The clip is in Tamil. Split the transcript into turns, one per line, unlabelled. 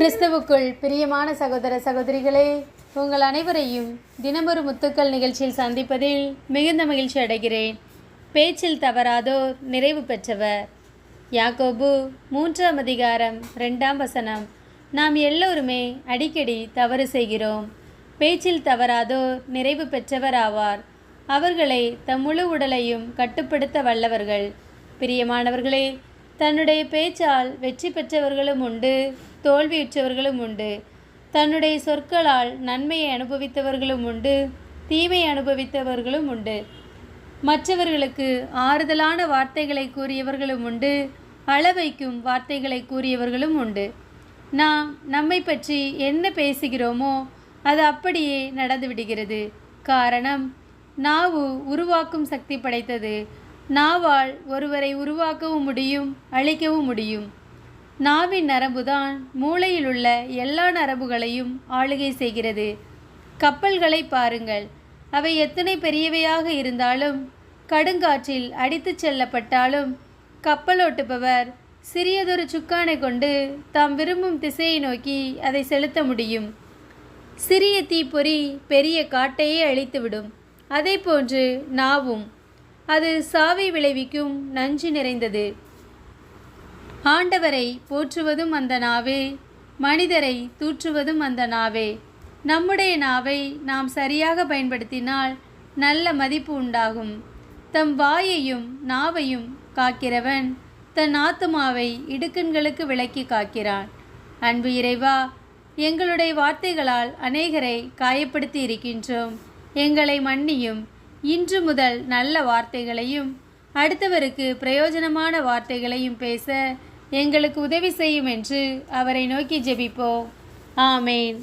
கிறிஸ்துவுக்குள் பிரியமான சகோதர சகோதரிகளே உங்கள் அனைவரையும் தினமொரு முத்துக்கள் நிகழ்ச்சியில் சந்திப்பதில் மிகுந்த மகிழ்ச்சி அடைகிறேன். பேச்சில் தவறாதோர் நிறைவு பெற்றவர். யாக்கோபு மூன்றாம் அதிகாரம் ரெண்டாம் வசனம். நாம் எல்லோருமே அடிக்கடி தவறு செய்கிறோம். பேச்சில் தவறாதோர் நிறைவு பெற்றவர் ஆவார். அவர்களை தம் முழு உடலையும் கட்டுப்படுத்த வல்லவர்கள். பிரியமானவர்களே தன்னுடைய பேச்சால் வெற்றி பெற்றவர்களும் உண்டு தோல்வியுற்றவர்களும் உண்டு. தன்னுடைய சொற்களால் நன்மையை அனுபவித்தவர்களும் உண்டு தீமை அனுபவித்தவர்களும் உண்டு. மற்றவர்களுக்கு ஆறுதலான வார்த்தைகளை கூறியவர்களும் உண்டு அளவைக்கும் வார்த்தைகளை கூறியவர்களும் உண்டு. நாம் நம்மை பற்றி என்ன பேசுகிறோமோ அது அப்படியே நடந்துவிடுகிறது. காரணம் நாவு உருவாக்கும் சக்தி படைத்தது நாவால் ஒருவரை உருவாக்கவும் முடியும் அழிக்கவும் முடியும். நாவின் நரம்புதான் மூளையில் உள்ள எல்லா நரம்புகளையும் ஆளுகை செய்கிறது. கப்பல்களை பாருங்கள். அவை எத்தனை பெரியவையாக இருந்தாலும் கடுங்காற்றில் அடித்துச் செல்லப்பட்டாலும் கப்பலோட்டுபவர் சிறியதொரு சுக்கானை கொண்டு தாம் விரும்பும் திசையை நோக்கி அதை செலுத்த முடியும். சிறிய தீப்பொறி பெரிய காட்டையே அழித்துவிடும். அதே போன்று நாவும் அது சாவை விளைவிக்கும் நஞ்சு நிறைந்தது. ஆண்டவரை போற்றுவதும் அந்த நாவே மனிதரை தூற்றுவதும் அந்த நாவே. நம்முடைய நாவை நாம் சரியாக பயன்படுத்தினால் நல்ல மதிப்பு உண்டாகும். தம் வாயையும் நாவையும் காக்கிறவன் தன் ஆத்துமாவை இடுக்கண்களுக்கு விளக்கி காக்கிறான். அன்பு இறைவா எங்களுடைய வார்த்தைகளால் அநேகரை காயப்படுத்தி இருக்கின்றோம். எங்களை மன்னியும் இன்று முதல் நல்ல வார்த்தைகளையும் அடுத்தவருக்கு பிரயோஜனமான வார்த்தைகளையும் பேச எங்களுக்கு உதவி செய்யும் என்று அவரை நோக்கி ஜெபிப்போம். ஆமேன்.